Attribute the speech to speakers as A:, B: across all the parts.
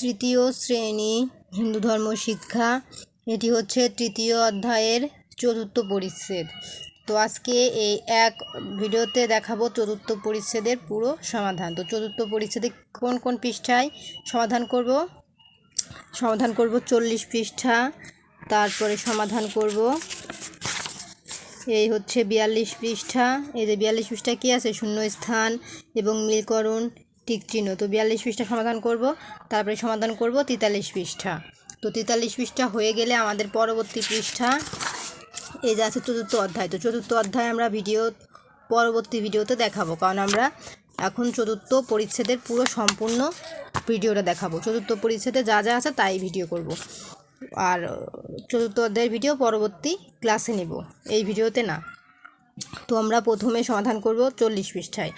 A: তৃতীয় শ্রেণি হিন্দু ধর্ম শিক্ষা। এটি হচ্ছে তৃতীয় অধ্যায়ের চতুর্থ পরিচ্ছেদ। তো আজকে এই এক ভিডিওতে দেখাবো চতুর্থ পরিচ্ছেদের পুরো সমাধান। তো চতুর্থ পরিচ্ছেদে কোন কোন পৃষ্ঠায় সমাধান করব? সমাধান করব চল্লিশ পৃষ্ঠা, তারপরে সমাধান করব এই হচ্ছে বিয়াল্লিশ পৃষ্ঠা। এই যে বিয়াল্লিশ পৃষ্ঠা কী আছে? শূন্য স্থান এবং মিলকরণ টিক চিহ্ন। তো বিয়াল্লিশ পৃষ্ঠা সমাধান করব, তারপরে সমাধান করব তেতাল্লিশ পৃষ্ঠা। তো তেতাল্লিশ পৃষ্ঠা হয়ে গেলে আমাদের পরবর্তী পৃষ্ঠা, এই যে আছে চতুর্থ অধ্যায়। তো চতুর্থ অধ্যায় আমরা ভিডিও, পরবর্তী ভিডিওতে দেখাবো, কারণ আমরা এখন চতুর্থ পরিচ্ছেদের পুরো সম্পূর্ণ ভিডিওটা দেখাবো। চতুর্থ পরিচ্ছেদে যা যা আছে তাই ভিডিও করব। আর চতুর্থ অধ্যায়ের ভিডিও পরবর্তী ক্লাসে নেব, এই ভিডিওতে না। তো আমরা প্রথমে সমাধান করব চল্লিশ পৃষ্ঠায়।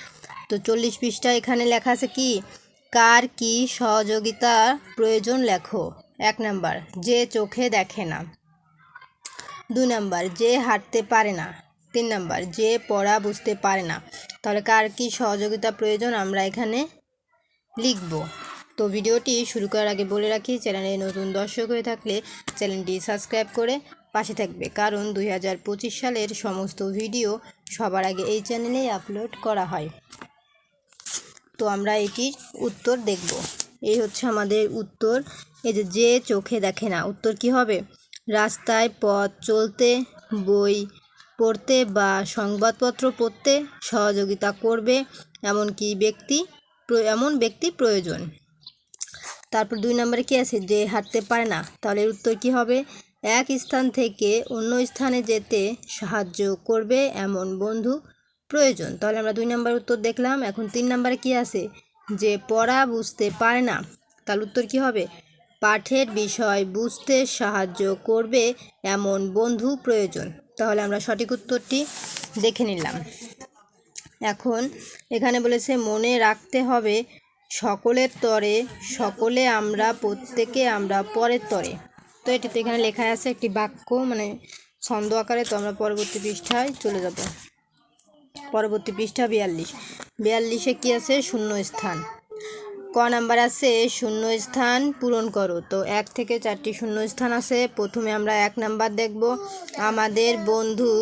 A: তো চল্লিশ পৃষ্ঠায় এখানে লেখা আছে কি? কার কি সহযোগিতার প্রয়োজন লেখো। এক নাম্বার, যে চোখে দেখে না। দুই নাম্বার, যে হাঁটতে পারে না। তিন নাম্বার, যে পড়া বুঝতে পারে না। তাহলে কার কি সহযোগিতা প্রয়োজন আমরা এখানে লিখব। তো ভিডিওটি শুরু করার আগে বলে রাখি, চ্যানেলে নতুন দর্শক হয়ে থাকলে চ্যানেলটি সাবস্ক্রাইব করে পাশে থাকবে। কারণ দু হাজার পঁচিশ সালের সমস্ত ভিডিও সবার আগে এই চ্যানেলেই আপলোড করা হয়। তো আমরা এটির উত্তর দেখব। এই হচ্ছে আমাদের উত্তর। এই যে যে চোখে দেখে না, উত্তর কি হবে? রাস্তায় পথ চলতে, বই পড়তে বা সংবাদপত্র পড়তে সহযোগিতা করবে এমনকি ব্যক্তি এমন ব্যক্তি প্রয়োজন। তারপর দুই নম্বরে কি আছে? যে হাঁটতে পারে না, তাহলে উত্তর কি হবে? এক স্থান থেকে অন্য স্থানে যেতে সাহায্য করবে এমন বন্ধু প্রয়োজন। তাহলে আমরা দুই নম্বর উত্তর দেখলাম। এখন তিন নম্বরে কি আছে? যে পড়া বুঝতে পারে না তাহলে উত্তর কি হবে? পাঠের বিষয় বুঝতে সাহায্য করবে এমন বন্ধু প্রয়োজন। তাহলে আমরা সঠিক উত্তরটি দেখে নিলাম। এখন এখানে বলেছে, মনে রাখতে হবে, সকলের তরে সকলে আমরা, প্রত্যেকে আমরা পরের তরে। তো এটিতে এখানে লেখা আছে একটি বাক্য মানে ছন্দ আকারে তো আমরা পরবর্তী পৃষ্ঠায় চলে যাব। পরবর্তী পৃষ্ঠা বিয়াল্লিশ। বিয়াল্লিশে কী আছে? শূন্য স্থান ক নাম্বার আছে শূন্য স্থান পূরণ করো। তো এক থেকে চারটি শূন্য স্থান আছে। প্রথমে আমরা এক নাম্বার দেখব। আমাদের বন্ধু,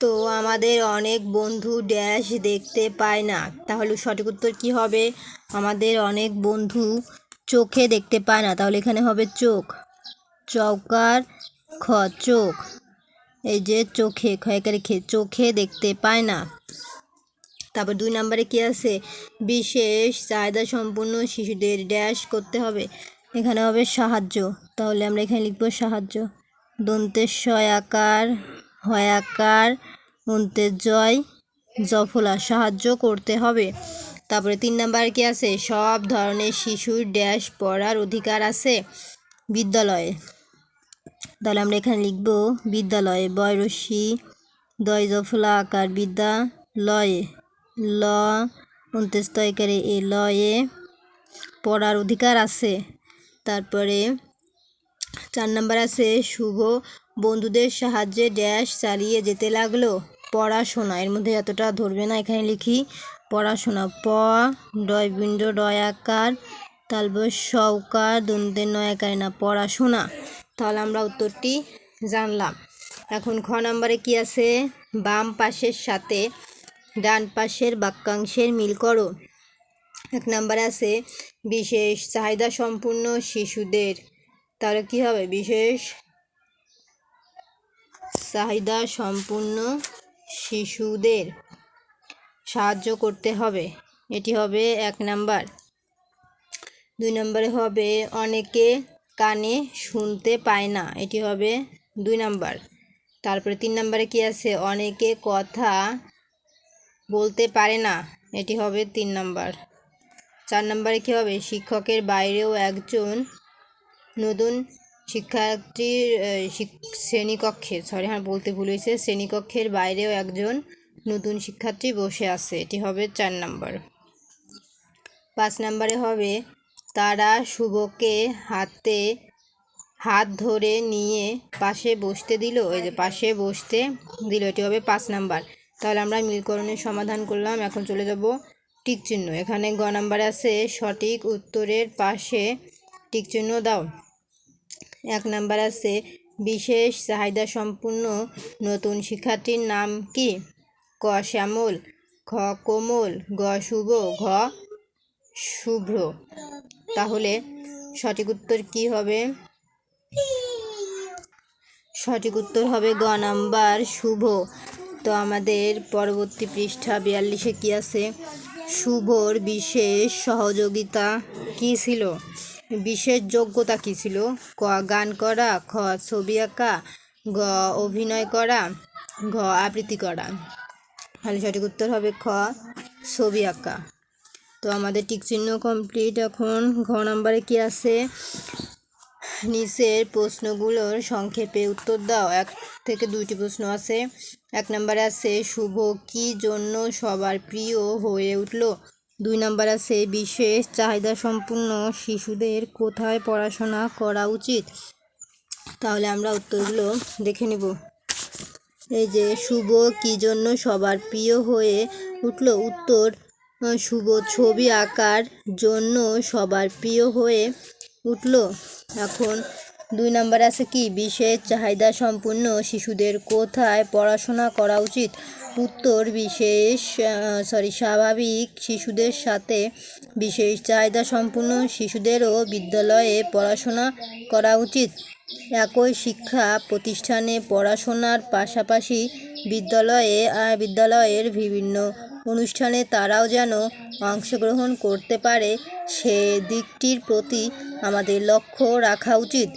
A: তো আমাদের অনেক বন্ধু ড্যাশ দেখতে পায় না। তাহলে সঠিক উত্তর কী হবে? আমাদের অনেক বন্ধু চোখে দেখতে পায় না। তাহলে এখানে হবে চোখ। চৌকার খ, চোখ। এই যে চোখে ক্ষয়কারী চোখে দেখতে পায় না। তারপর দুই নম্বরে কি আছে? বিশেষ চাহিদা সম্পূর্ণ শিশুদের ড্যাশ করতে হবে। এখানে হবে সাহায্য। তাহলে আমরা এখানে লিখব সাহায্য। দন্তের আকার হয়াকার অন্তের জয়, জফলা, সাহায্য করতে হবে। তারপরে তিন নাম্বার কি আছে? সব ধরনের শিশুর ড্যাশ পড়ার অধিকার আছে। বিদ্যালয়ে। তাহলে আমরা এখানে লিখব বিদ্যালয়ে, বয়রসি দয় জফলা আকার বিদ্যা, লয়ে, ল অন্ত্যস্তয়কারে এ, লয়ে, পড়ার অধিকার আছে। তারপরে চার নাম্বার আছে, শুভ বন্ধুদের সাহায্যে ড্যাশ চালিয়ে যেতে লাগল। পড়াশোনা, এর মধ্যে এতটা ধরবে না, এখানে লিখি, পড়াশোনা, প, ডয় বিন্ড ডয় আকার তারপর সৌকার দন্তের নয় আকারে না, পড়াশোনা। তাহলে আমরা উত্তরটি জানলাম। এখন খ নম্বরে কি আছে? বাম পাশের সাথে ডান পাশের বাক্যাংশের মিল করো। এক নম্বরে আছে, বিশেষ চাহিদা সম্পূর্ণ শিশুদের। তাহলে কি হবে? বিশেষ চাহিদা সম্পূর্ণ শিশুদের সাহায্য করতে হবে। এটি হবে এক নাম্বার। দুই নম্বরে হবে, অনেকে কানে শুনতে পায় না। এটি হবে দুই নাম্বার। তারপরে তিন নম্বরে কি আছে? অনেকে কথা বলতে পারে না। এটি হবে তিন নাম্বার। চার নম্বরে কী হবে? শিক্ষকের বাইরেও একজন নতুন শিক্ষার্থীর শ্রেণীকক্ষে সরি হ্যাঁ বলতে ভুল হয়েছে, শ্রেণীকক্ষের বাইরেও একজন নতুন শিক্ষার্থী বসে আছে। এটি হবে চার নাম্বার। পাঁচ নম্বরে হবে তারা শুভকে হাতে হাত ধরে নিয়ে পাশে বসতে দিল। ওই যে পাশে বসতে দিল। এটি হবে পাঁচ নাম্বার। তাহলে আমরা মিলকরণের সমাধান করলাম। এখন চলে যাব টিক চিহ্ন। এখানে গ নাম্বার আছে, সঠিক উত্তরের পাশে টিক চিহ্ন দাও। এক নাম্বার আছে, বিশেষ চাহিদা সম্পূর্ণ নতুন শিক্ষার্থীর নাম কি? ক শ্যামল, খ কোমল, গ শুভ, ঘ শুভ্র। তাহলে সঠিক উত্তর কি হবে? সঠিক উত্তর হবে গ নাম্বার শুভ। তো আমাদের পরবর্তী পৃষ্ঠা বিয়াল্লিশে কি আছে? শুভর বিশেষ সহযোগিতা কি ছিল? বিশেষ যোগ্যতা কি ছিল? ক গান করা, খ ছবি আঁকা, গ অভিনয় করা ঘ আবৃত্তি করা। তাহলে সঠিক উত্তর হবে খ ছবি আঁকা। তো আমাদের টিক চিহ্ন কমপ্লিট এখন ঘ নাম্বারে কি আছে? নিচের প্রশ্নগুলোর সংক্ষেপে উত্তর দাও। এক থেকে দুইটি প্রশ্ন আছে। এক নম্বরে আছে, শুভ কি জন্য সবার প্রিয় হয়ে উঠল? দুই নম্বর আছে, বিশেষ চাহিদা সম্পূর্ণ শিশুদের কোথায় পড়াশোনা করা উচিত? তাহলে আমরা উত্তরগুলো দেখে নিব। এই যে, শুভ কি জন্য সবার প্রিয় হয়ে উঠল? উত্তর শুভ ছবি আঁকার জন্য সবার প্রিয় হয়ে উঠল। এখন দুই নম্বর আছে কি? বিশেষ চাহিদা সম্পূর্ণ শিশুদের কোথায় পড়াশোনা করা উচিত? উত্তর, বিশেষ সরি স্বাভাবিক শিশুদের সাথে বিশেষ চাহিদা সম্পূর্ণ শিশুদেরও বিদ্যালয়ে পড়াশোনা করা উচিত। একই শিক্ষা প্রতিষ্ঠানে পড়াশোনার পাশাপাশি বিদ্যালয়ে বিদ্যালয়ের বিভিন্ন অনুষ্ঠানে তারাও যেন অংশগ্রহণ করতে পারে, সে দিকটির প্রতি আমাদের লক্ষ্য রাখা উচিত।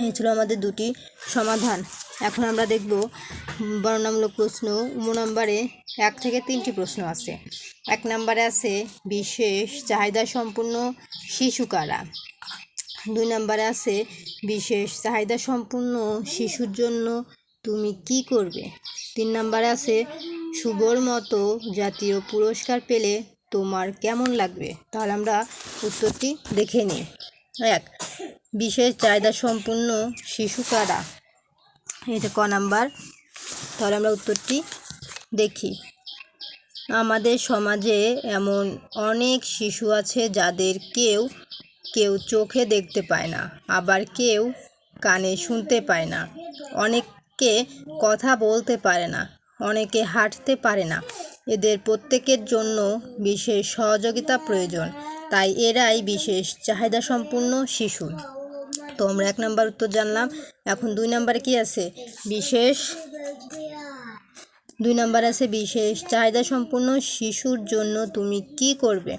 A: এই ছিল আমাদের দুটি সমাধান। এখন আমরা দেখব বর্ণনামূলক প্রশ্ন উম নম্বরে এক থেকে তিনটি প্রশ্ন আছে। এক নম্বরে আছে, বিশেষ চাহিদা সম্পূর্ণ শিশু কারা? দুই নম্বরে আছে, বিশেষ চাহিদা সম্পূর্ণ শিশুর জন্য তুমি কি করবে? তিন নম্বরে আছে শুভর মতো জাতীয় পুরস্কার পেলে তোমার কেমন লাগবে? তাহলে আমরা উত্তরটি দেখে নিই। এক, বিশেষ চাহিদা সম্পূর্ণ শিশু কারা? এটা ক নাম্বার। তাহলে আমরা উত্তরটি দেখি। আমাদের সমাজে এমন অনেক শিশু আছে যাদের কেউ কেউ চোখে দেখতে পায় না, আবার কেউ কানে শুনতে পায় না। অনেককে কথা বলতে পারে না। অনেকে হাঁটতে পারে না। এদের প্রত্যেকের জন্য বিশেষ সহযোগিতা প্রয়োজন। তাই এরাই বিশেষ চাহিদা সম্পূর্ণ শিশু। তো আমরা এক নম্বর উত্তর জানলাম। এখন দুই নম্বরে কি আছে? বিশেষ দুই নম্বর আছে, বিশেষ চাহিদা সম্পূর্ণ শিশুর জন্য তুমি কি করবে?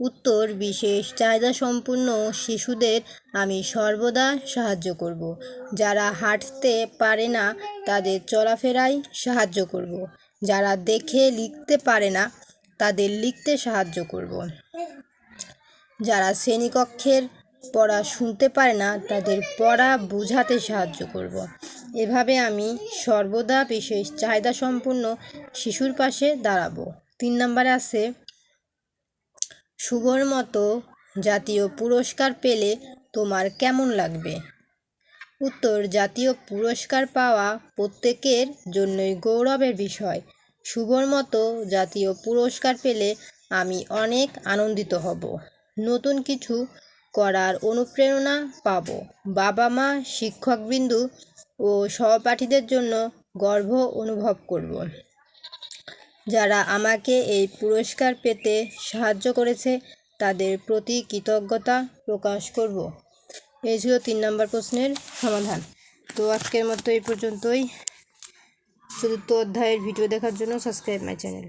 A: উত্তর, বিশেষ চাহিদা সম্পূর্ণ শিশুদের আমি সর্বদা সাহায্য করব। যারা হাঁটতে পারে না, তাদের চলাফেরায় সাহায্য করব। যারা দেখে লিখতে পারে না, তাদের লিখতে সাহায্য করব। যারা শ্রেণীকক্ষের পড়া শুনতে পারে না, তাদের পড়া বোঝাতে সাহায্য করব। এভাবে আমি সর্বদা বিশেষ চাহিদা সম্পূর্ণ শিশুর পাশে দাঁড়াবো। তিন নম্বরে আছে শুভর মতো জাতীয় পুরস্কার পেলে তোমার কেমন লাগবে? উত্তর, জাতীয় পুরস্কার পাওয়া প্রত্যেকের জন্যই গৌরবের বিষয়। শুভর মতো জাতীয় পুরস্কার পেলে আমি অনেক আনন্দিত হব। নতুন কিছু করার অনুপ্রেরণা পাব। বাবা মা শিক্ষকবৃন্দু ও সহপাঠীদের জন্য গর্ব অনুভব করব। যারা আমাকে এই পুরস্কার পেতে সাহায্য করেছে, তাদের প্রতি কৃতজ্ঞতা প্রকাশ করব। এই ছিল তিন নম্বর প্রশ্নের সমাধান। তো আজকের মতো এই পর্যন্তই। চতুর্থ অধ্যায়ের ভিডিও দেখার জন্য সাবস্ক্রাইব মাই চ্যানেল